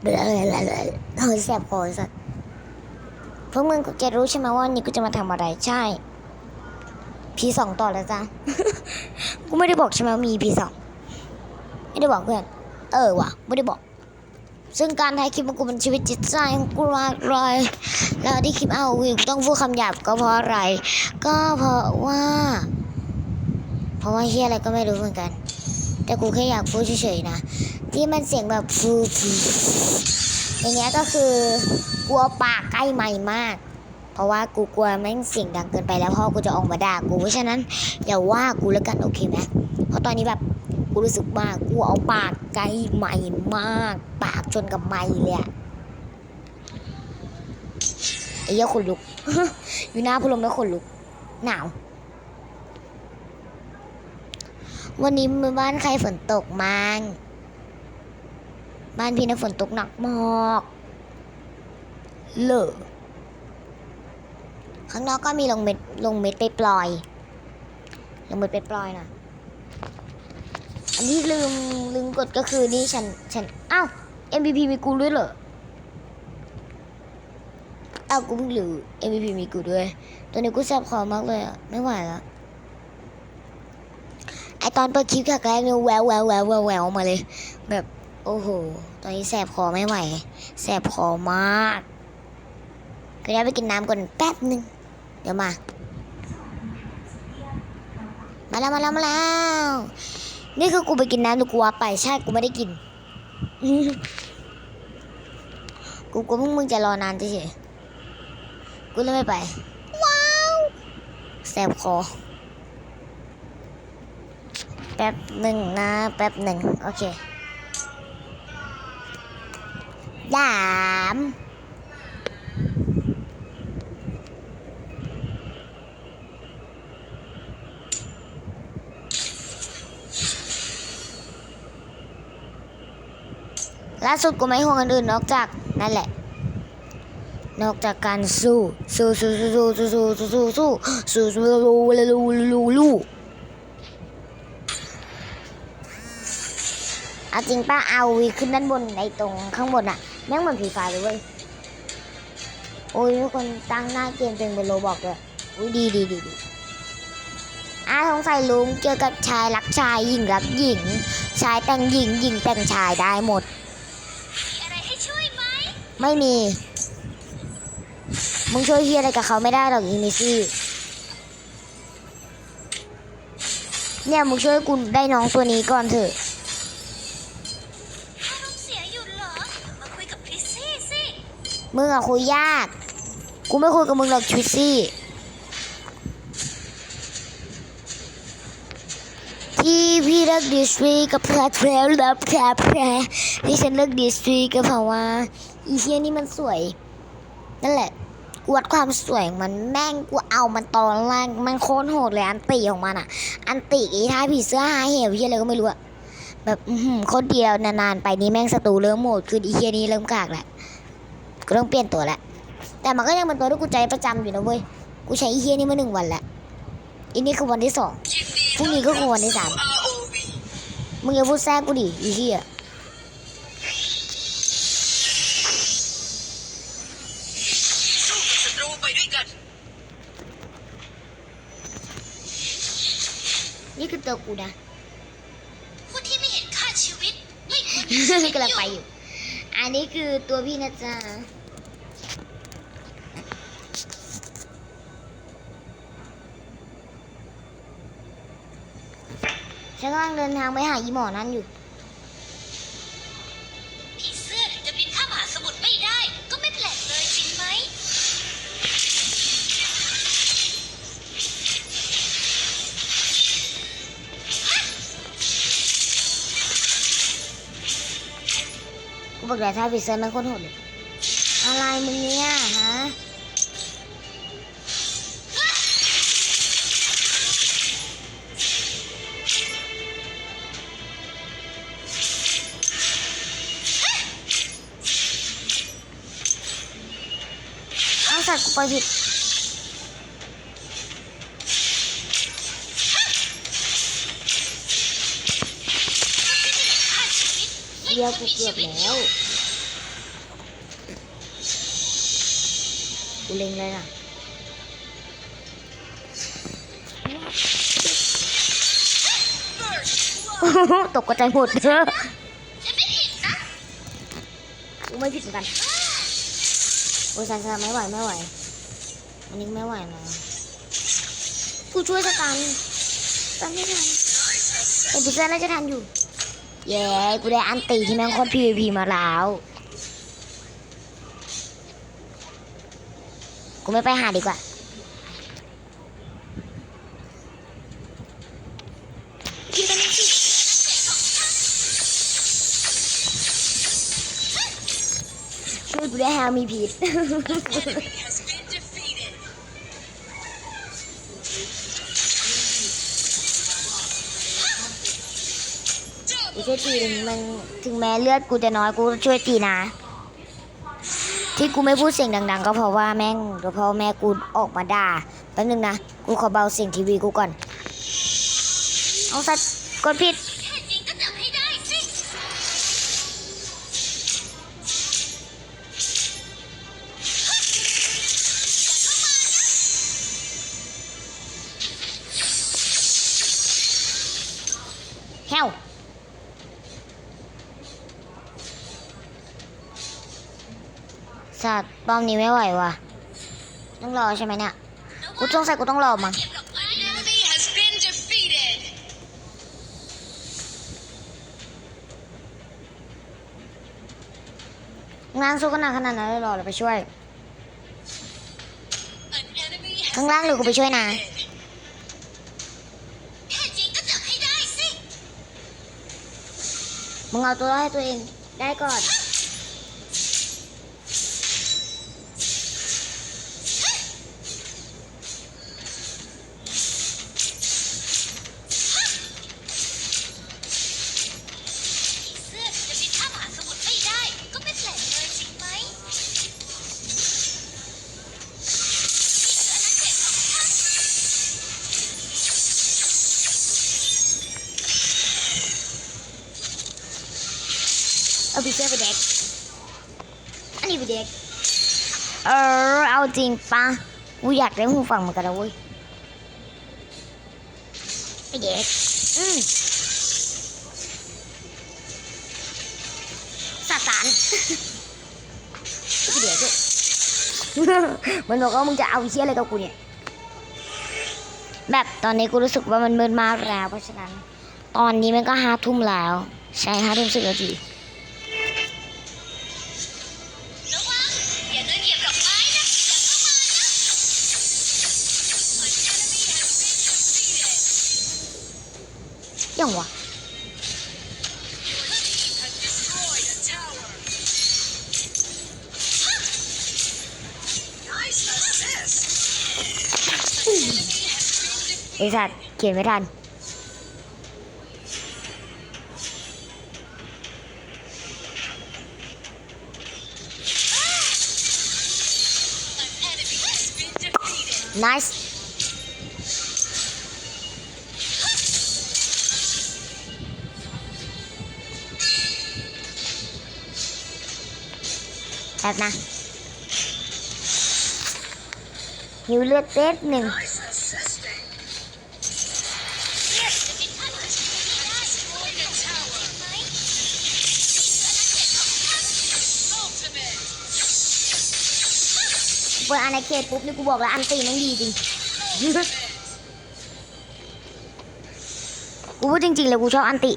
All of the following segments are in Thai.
เบลอเฮ้ยแสบคอสัสพวกมึงจะรู้ใช่ไหมว่าวันนี้กูจะมาทำอะไรใช่พีสองต่อแล้วจ้ะกูไม่ได้บอกใช่ไหมว่ามีพีสองไม่ได้บอกเพื่อนเออว่ะไม่ได้บอก ซึ่งการถ่ายคลิปของกูเป็นชีวิตจิตใจของกูมากเลยแล้วที่คลิปเอาวิวต้องพูดคำหยาบก็เพราะอะไร ก็เพราะว่า เพราะว่าเฮียอะไรก็ไม่รู้เหมือนกัน แต่กูแค่อยากพูดเฉยๆนะ ที่มันเสียงแบบฟูฟูอย่างเงี้ยก็คือกลัวปากใกล้ไมค์มาก เพราะว่ากูกลัวแม่งเสียงดังเกินไปแล้วพ่อกูจะออกมาด่ากูเพราะฉะนั้นอย่าว่ากูแล้วกันโอเคไหมเพราะตอนนี้แบบกูรู้สึกว่ากูเอาปากใกล้ไมค์มาก ปากชนกับไมค์เลยอะไอ้เหี้ยขนลุก อยู่หน้าพัดลมแล้วขนลุกหนาว วันนี้มือบ้านใครฝนตกมั้งบ้านพี่นะฝนตกหนักมากเลอข้างนอกก็มีลงเม็ดลงเม็ดไปปล่อย ลงเม็ดไปปล่อยนะอันที่ลืมลืมกดก็คือนี่ฉันฉันอ้าว MVP มีกูด้วยเหรออ้าวกูเพิ่งรู้ MVP มีกูด้วย ตอนนี้กูแสบคอมากเลยอะ ไม่ไหวแล้ว ไอตอนเปิดคลิปแรกแรกเนี่ยแววแววแววแววแววมาเลย แบบโอ้โห ตอนนี้แสบคอไม่ไหว แสบคอมากก็ได้ไปกินน้ำก่อนแป๊บหนึ่งเดี๋ยวมา มาแล้วมาแล้วมาแล้ว นี่คือกูไปกินน้ำกูว่าไปใช่กูไม่ได้กิน กูกลัวพวกมึงจะรอนานเฉยกูเลยไม่ไป ว้าว แสบคอ แป๊บหนึ่งนะ แป๊บหนึ่งโอเคดามล่าสุดกูไม่ห่วงอันอื่นนอกจากนั่นแหละ นอกจากการสู้สู้สู้สู้สู้สู้สู้สู้สู้สู้สู้สู้สู้สู้สู้ เอาจริงป้าเอาวีขึ้นด้านบนในตรงข้างบนอะแม่งเหมือนผีฟ้าเลยเว้ยโอ้ยทุกคนตั้งหน้าเกมเป็นเป็นโรบอกเลยอุ้ยดีดีดีดีอาสงสัยลุงเกี่ยวกับชายรักชายหญิงรักหญิง ชายแต่งหญิงหญิงแต่งชายได้หมด อะไรให้ช่วยไหมไม่มี มึงช่วยเฮียอะไรกับเขาไม่ได้หรอกอีมิซี่เนี่ยมึงช่วยกูได้น้องตัวนี้ก่อนเถอะ มึงอะคุยยาก กูไม่คุยกับมึงหรอกทวิซี่ ที่พี่เลิกดิสทรีกับแพรแพรแล้วแพรแพรที่ฉันเลิกดิสทรีก็เพราะว่าอีเฮียนี่มันสวย นั่นแหละกูวัดความสวยมันแม่งกูเอามันตอนแรกมันโคตรโหดเลยอันติของมันอะอันติไอ้ท้ายผีเสื้อหาเหวเฮียอะไรก็ไม่รู้อะแบบอื้อหือโคตรเดียวนานๆไปนี้แม่งศัตรูเริ่มโหมดคืออีเฮียนี่เริ่มกากแหละ ก็ต้องเปลี่ยนตัวแหละแต่มันก็ยังเป็นตัวที่กูใจประจำอยู่นะเว้ยกูใช้อีเฮียนี่มาหนึ่งวันแล้วอันนี้คือวันที่สองพรุ่งนี้ก็คือวันที่สามมึงอย่าพูดแทรกกูดิอีเฮียสู้กับศัตรูไปด้วยกันนี่คือตัวกูนะผู้ที่ไม่เห็นค่าชีวิตไม่ควรมีชีวิตกำลังอยู่ไปอยู่ อันนี้คือตัวพี่นะจ๊ะฉันกำลังเดินทางไปหาอีหมอนั่นอยู่ กูบอกแล้วถ้าพิเศษมันโคตรโหดเลยอะไรมึงเนี่ยฮะเอาสัตว์กูไปผิดค่าชีวิตไม่เดียววรกูเกือชีบวิตอแล้ว กูเล็งเลยนะตกกระจายหมดเด้อฉันไม่ผิดนะกูไม่ผิดเหมือนกันโอ้ยสันสไม่ไหวไม่ไหว อันนี้ไม่ไหวนะกูช่วยสกันสกันไม่ทันไอ้พิซซ่าน่าจะทันอยู่ เย้ กูได้อันตีที่แม่งโคตร PVP มาแล้ว กูไม่ไปหาดีกว่ากินไปนี่สิช่วยกูได้แฮวมีผิด has been defeated กูช่วยตีถึงมันถึงแม้เลือดกูจะน้อยกูก็ช่วยตีนะ ที่กูไม่พูดเสียงดัง ๆ ก็เพราะว่าแม่งก็เพราะแม่กูออกมาด่าแป๊บนึงนะ กูขอเบาเสียงทีวีกูก่อน เอาสัตว์กดผิด ป้อมนี้ไม่ไหวว่ะ ต้องรอใช่ไหมเนี่ย กูสงใสัยกูต้องรอมั้งเก็บดอกไม้ An enemy has been defeated งานสู้กันหนักขนาดนั้นเลยหรอเราไปช่วย ข้างล่างหรือกูไปช่วยนะมึงเอาตัวรอดให้ตัวเองได้ก่อน จริงปะกูอยากได้หูฟังเหมือนกันนะเว้ยไอเด็กอืมสตานไอเด็กด้วยมันบอกว่ามึงจะเอาเชี่ยอะไรกับกูเนี่ย แบบตอนนี้กูรู้สึกว่ามันมืดมากแล้ว เพราะฉะนั้น ตอนนี้มันก็ห้าทุ่มแล้ว ใช่ห้าทุ่มสิบนาที รื่องไอสัตว์เขียนไม่ทันไนส์ ป๊บนะหิวเลือดเป๊บหนึ่งเปิดอันในเขตปุ๊บนี่กูบอกแล้วอันตีมันดีจริง กูพูดจริงๆเลยกูชอบอันติ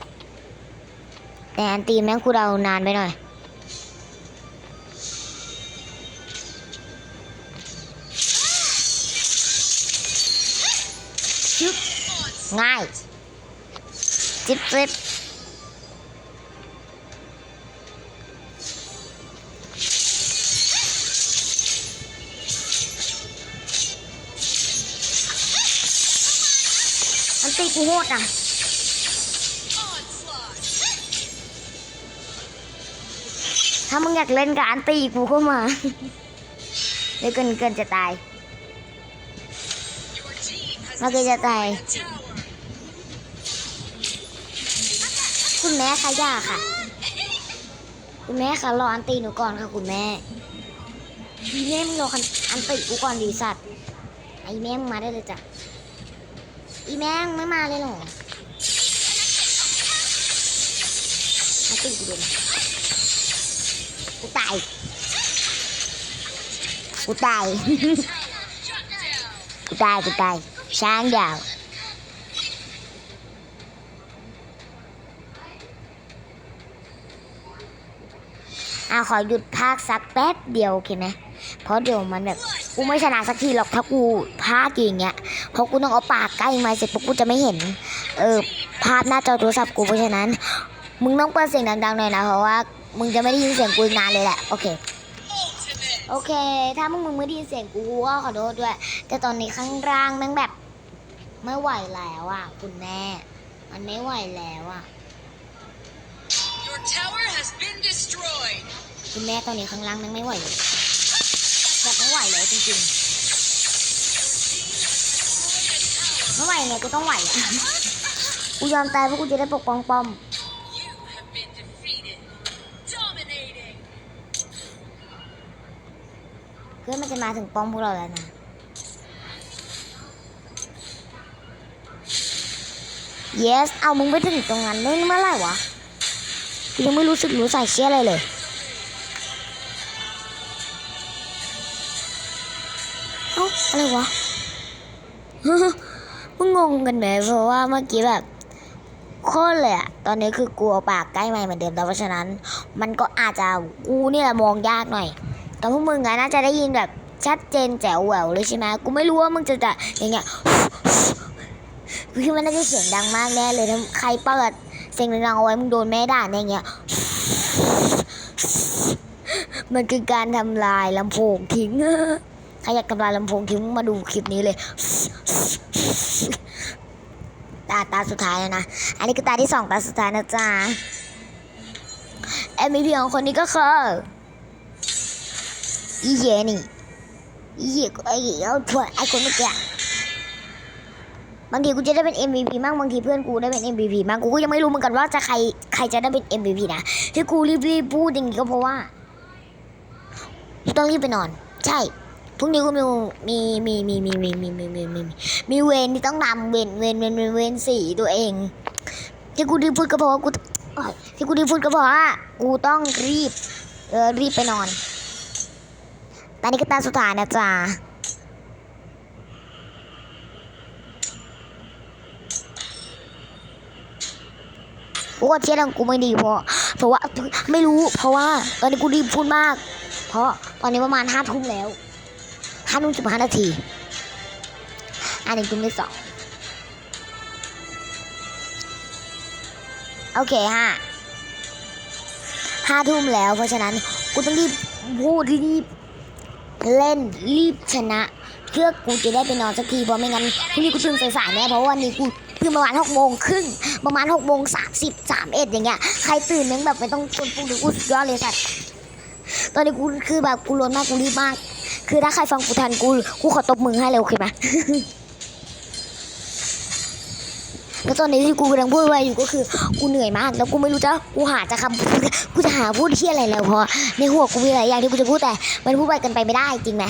แต่อันตีแม่งกูเดานานไปหน่อย ง่ายจิ๊บจิ๊บอันตีกูโหดอะถ้ามึงอยากเล่นกับอันตีกูเข้ามาเดี๋ยวเกินเกินจะตาย Your team has เมื่อกี้จะตาย คุณแม่คะย่าค่ะ คุณแม่คะรออันตีหนูก่อนค่ะ คุณแม่ดีแม่มึงรอคันอันติกูก่อนดีสัตว์ไอแม่มึงมาได้เลยจ้ะอีแม่งไม่มาเลยหรออันติกูโดนกูตายกูตายกูตายกูตายช้างดาว อะขอหยุดภาคสักแป๊บเดียวโอเคไหมเพราะเดี๋ยวมันแบบกูไม่ชนะสักทีหรอกถ้ากูภาคอย่างเงี้ยเพราะกูต้องเอาปากใกล้มาเสร็จปุ๊บกูจะไม่เห็น เออภาพหน้าจอโทรศัพท์กูเพราะฉะนั้น มึงต้องเปิดเสียงดังๆหน่อยนะเพราะว่ามึงจะไม่ได้ยินเสียงกูนานเลยแหละโอเคโอเค ถ้ามึงมึงไม่ได้ยินเสียงกูกูก็ขอโทษด้วย แต่ตอนนี้ข้างล่างแม่งแบบ ไม่ไหวแล้วอะคุณแม่ มันไม่ไหวแล้วอะ คุณแม่ตอนนี้ข้างล่างแม่งไม่ไหวเลยแบบไม่ไหวแล้วจริงๆไม่ไหวไงกูต้องไหวอะกูยอมตายเพราะกูจะได้ปกป้องป้อม You have been defeated. Dominating. เพื่อนมันจะมาถึงป้อมพวกเราแล้วนะ yes เอามึงไปถึงตรงนั้นได้เมื่อไหร่วะกูยังไม่รู้สึกรู้ใส่เชี่ยอะไรเลย อะไรวะมึงงงกันไหมเพราะว่าเมื่อกี้แบบโคตรเลยอะตอนนี้คือกลัวปากใกล้ไม่เหมือนเดิมแต่เพราะฉะนั้น มันก็อาจจะกูเนี่ยแหละมองยากหน่อย แต่พวกมึงอะน่าจะได้ยินแบบชัดเจนแจ๋วแหววเลยใช่ไหมกูไม่รู้ว่ามึงจะจะอย่างเงี้ยกูคิดว่าน่าจะเสียงดังมากแน่เลยถ้าใครเปิดเสียงดังเอาไว้มึงโดนแม่ด่าแน่เงี้ยมันคือการทำลายลำโพงทิ้ง ใครอยากทำลายลำโพงทิ้งมาดูคลิปนี้เลย ตาตาสุดท้ายแล้วนะ อันนี้คือตาที่สองตาสุดท้ายนะจ๊ะ MVP ของคนนี้ก็คืออีเยนี่อีเหี้ยไอ้เอาถั่วไอ้คนเมื่อกี้บางทีกูจะได้เป็น MVP มั่งบางทีเพื่อนกูได้เป็น MVP มั่งกูก็ยังไม่รู้เหมือนกันว่าจะใครใครจะได้เป็น MVP นะที่กูรีบๆพูดอย่างนี้ก็เพราะว่าต้องรีบไปนอน ใช่ พรุ่งนี้กูมีมีมีมีมีมีมีมีมีมีมีเวรที่ต้องทำเวรเวรเวรเวรเวรสีตัวเอง ที่กูรีบพูดก็เพราะว่ากูที่กูรีบพูดก็เพราะว่ากูต้องรีบเออรีบไปนอนตอนนี้ก็ตาสุดท้ายนะจ๊ะกูว่าเที่ยงกูไม่ดีเพราะเพราะว่าไม่รู้เพราะว่า ตอนนี้กูรีบพูดมาก เพราะตอนนี้ประมาณห้าทุ่มแล้ว ห้าทุ่มสิบห้านาทีอันนี้ทุ่มที่สองโอเคฮะห้าทุ่มแล้วเพราะฉะนั้นกูต้องรีบพูดรีบเล่นรีบชนะเพื่อกูจะได้ไปนอนสักทีเพราะไม่งั้นพรุ่งนี้กูตื่นสายๆแน่เพราะว่าวันนี้กูตื่นประมาณหกโมงครึ่งประมาณหกโมงสามสิบสามเอ็ดอย่างเงี้ยใครตื่นแม่งแบบไม่ต้องชวนปลุกหรือกูสุดยอดเลยสัตว์ตอนนี้กูคือแบบกูร้อนมากกูรีบมาก คือถ้าใครฟังกูทันกูกูขอตบมือให้เลยโอเคไหมแล้วตอนนี้ที่กูกำลังพูดไว้อยู่ก็คือกูเหนื่อยมาก แล้วกูไม่รู้จะกูหาจะคำกูจะหาพูดที่อะไรแล้วพราะในหัวกูมีหลายอย่างที่กูจะพูดแต่ มันพูดไปกันไปไม่ได้จริงไหม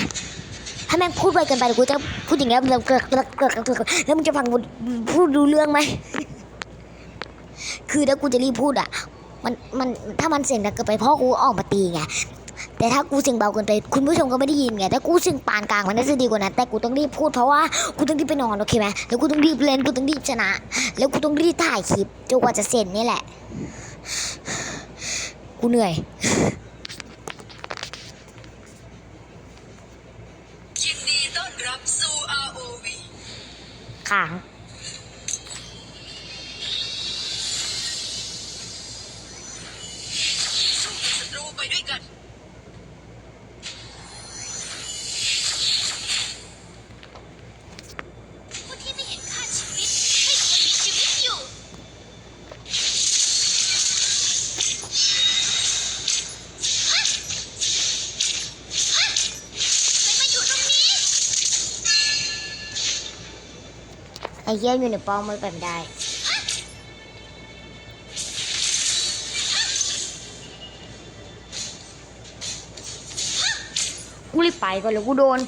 ถ้าแม่งพูดไปกินไปกูจะพูดอย่างเงี้ยแล้วเกิดเกิดเกิดเกิดแล้วมึงจะฟังพูดรู้เรื่องไหมคือถ้ากูจะรีบพูดอะมันมันถ้ามันเสียงดังเกินไปพ่อกูออกมาตีไง แต่ถ้ากูเสียงเบาเกินไป คุณผู้ชมก็ไม่ได้ยินไงแต่กูเสียงปานกลางมันน่าจะดีกว่านั้นแต่กูต้องรีบพูดเพราะว่ากูต้องรีบไปนอนโอเคไหมแล้วกูต้องรีบเล่นกูต้องรีบชนะ แล้วกูต้องรีบถ่ายคลิปจนกว่าจะเสร็จนี่แหละ กูเหนื่อยยินดีต้อนรับสู่ ROV ค้า ไอ้เยี่ยมอยู่ในป้อมไม่ไปไม่ได้ กูรีบไปก่อนเลยกูโดน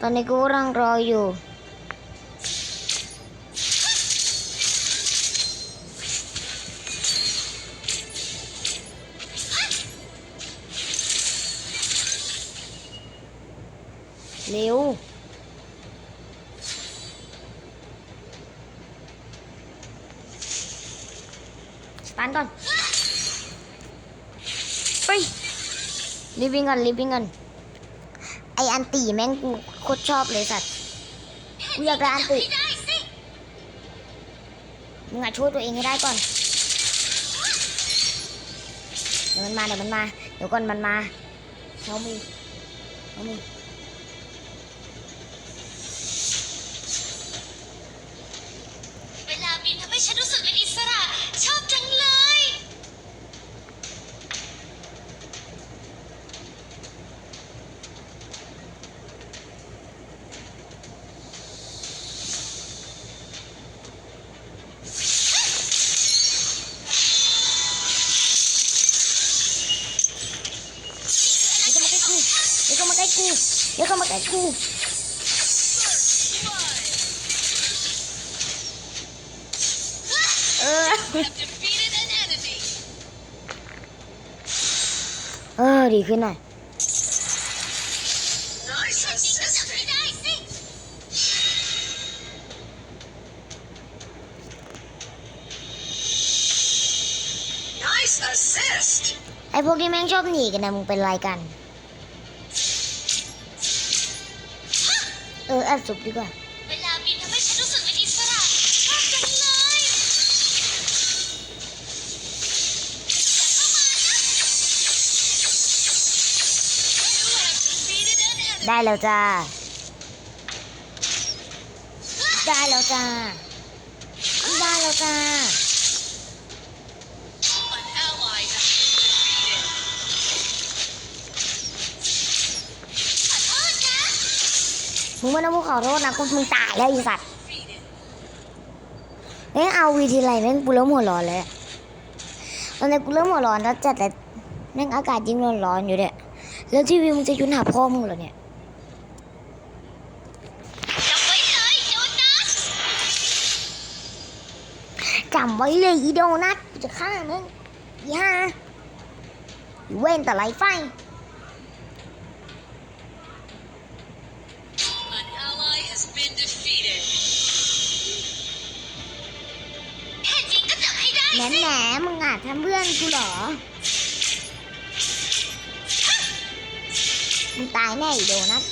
ตอนนี้กูรังรออยู่ รีบวิ่งกันรีบวิ่งกันไออันตีแม่งกูโคตรชอบเลยสัตว์กูอยากได้อันตีมึงอะช่วยตัวเองให้ได้ก่อน เดี๋ยวมันมาเดี๋ยวมันมา เดี๋ยวก่อนมันมาเขามีเขามี เวลาบินทำให้ฉันรู้สึกเป็นอิสระ ชอบจังเลย เดี๋ยวเข้ามาใกล้กูเดี๋ยวเข้ามาใกล้กูเดี๋ยวเข้ามาใกล้กูเออ defeated an enemy เออดีขึ้นหน่อย Nice assist ให้ได้สิ Nice assist. ไอพวกที่แม่งชอบหนีกันนะมึงเป็นไรกัน เออแอบสุบดีกว่าเวลาบินทำให้ฉันรู้สึกเป็นอิสระชอบจังเลยได้แล้วจ้า ได้แล้วจ้า ได้แล้วจ้า มึงไม่ต้องพูดขอโทษนะกูมึงตายแล้วไอีสัตว์ defeated แม่งเอาวีทีไรแม่งกูเริ่มหัวร้อนเลยอะตอนนี้กูเริ่มหัวร้อนแล้วจัดแต่แม่งอากาศยิ่งร้อนๆอยู่เนี่ยแล้วทีวีมึงจะยุนหาพ่อมึงเหรอเนี่ยจำไว้เลยโดนัทจำไว้เลยอีโดนัทกูจะฆ่ามึงอีห่าอีเว้นแต่ไรไฟ จับให้ได้แหนแหนมึงอะทำเพื่อนกูเหรอ มึงตายแน่อีโดนัท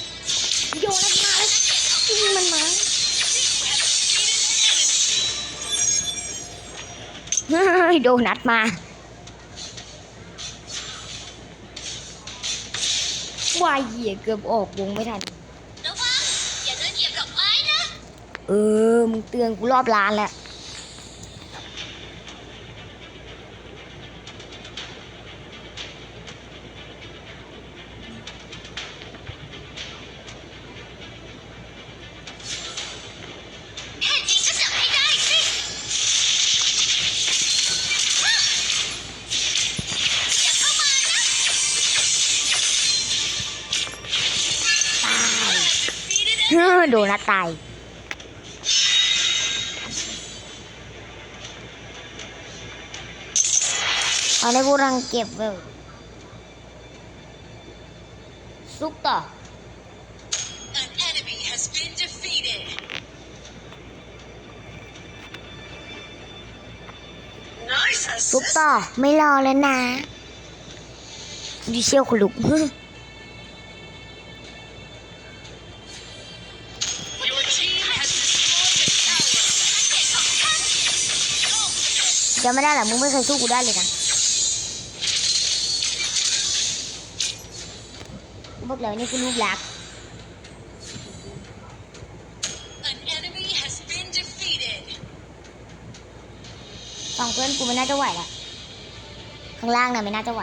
อีโดนัทมาแล้วยิงมันมาเฮ้ยโดนัทมาวายเหี้ยเกือบออกวงไม่ทันระวังอย่าเดินเหยียบดอกไม้นะเออ มึงเตือนกูรอบร้านแล้ว defeated เฮ้อโดนัทตายตอนนี้กูกำลังเก็บเวลซุกต่อ An enemy has been defeated. Nice ซุก assist. ต่อไม่รอแล้วนะ ดิเชียวคุณลุก จำไม่ได้เหรอมึงไม่เคยสู้กูได้เลยนะกูบอกแล้วนี่คือลูกรัก An enemy has been defeated. ฝั่งเพื่อนกูไม่น่าจะไหวละข้างล่างน่ะไม่น่าจะไหว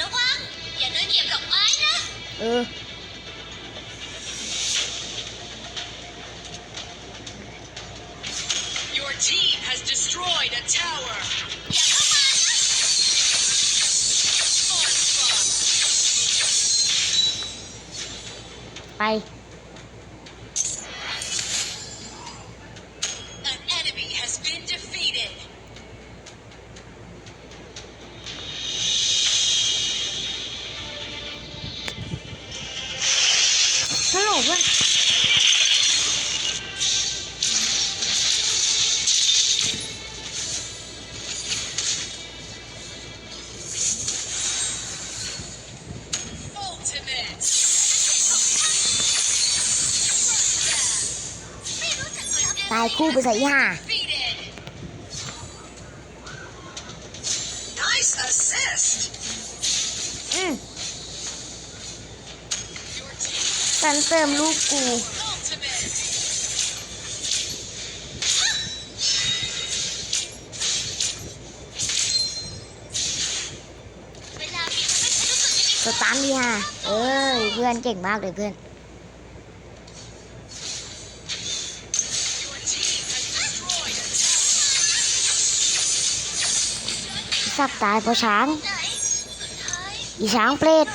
ระวังอย่าเดินเหยียบดอกไม้นะเอ ตายคู่ไปใส่ห่า Defeated. Nice assist. อืม Your team ฉันเติมลูกกู ultimate. เวลามีทำให้ฉันรู้สึกไม่ดีสตาร์ทดีห่าเอ้ยเพื่อนเก่งมากเลยเพื่อน สับตายเพราะช้าง อีช้างเปรต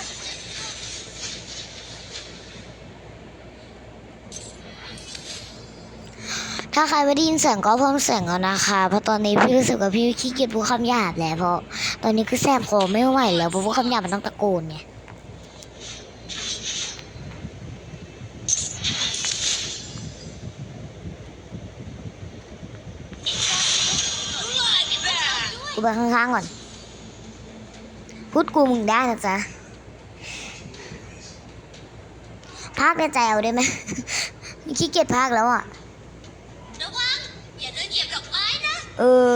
ถ้าใครไม่ได้ยินเสียงก็เพิ่มเสียงเอานะคะ เพราะตอนนี้พี่รู้สึกว่าพี่ขี้เกียจพูดคำหยาบแล้วเพราะตอนนี้คือแสบคอไม่ไหวแล้วเพราะพูดคำหยาบมันต้องตะโกนไง กูไปข้างๆก่อน พูดกูมึงได้นะจ๊ะพากในใจเอาได้ไหมนี่ขี้เกียจพากแล้วอะระวังอย่าเดินเหยียบดอกไม้นะเออ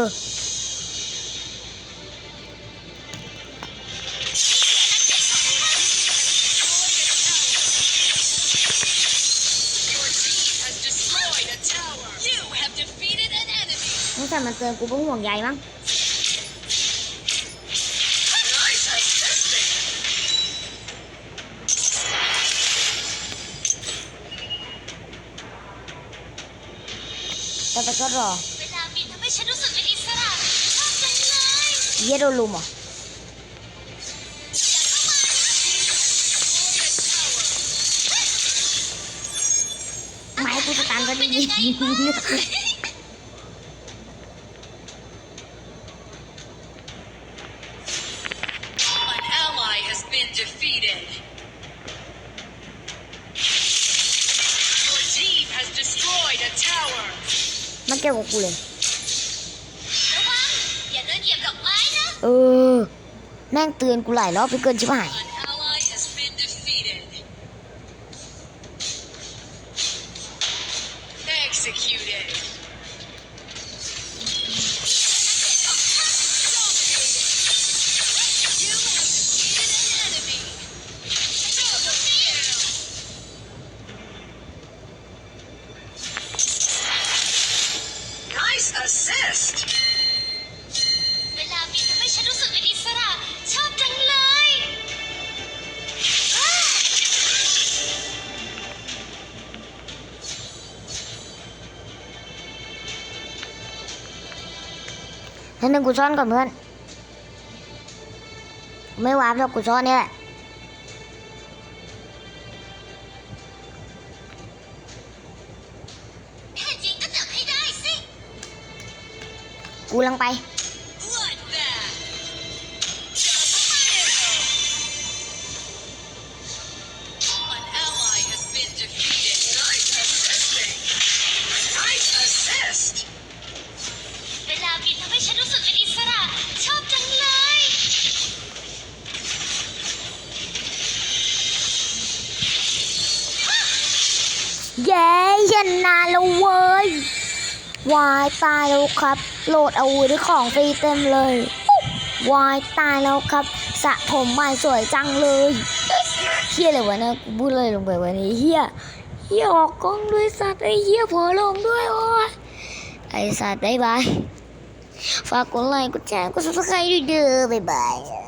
Your team has destroyed a tower. You have defeated an enemy. ตั้งแต่มันเตือนกูเพิ่งห่วงใยมั้ง Nice assisting. แต่ไป ก็รอเวลาบินทำให้ฉันรู้สึกเป็นอิสระชอบจังเลยเหี้ยโดนลุมเหรอไม้กูสตาร์ทก็ดี กูหลายรอบไปเกินชิบหาย หนึ่งกูซ่อนก่อนเพื่อน ไม่วาร์ปหรอกกูซ่อนนี่แหละกูลังไป วายตายแล้วครับ โหลดอาวุธของฟรีเต็มเลยวายตายแล้วครับสระผมใหม่สวยจังเลยเฮียอะไรวะนี่ยกูพูดเลยลงไปวันนี้เฮียเฮียออกกล้องด้วยสัตว์ไอ้เฮียเผอลงด้วยโอ้ยไอ้สัตว์บายบายฝากกดไลค์กดแชร์กดซับสไครต์ด้วยเด้อบ๊ายบาย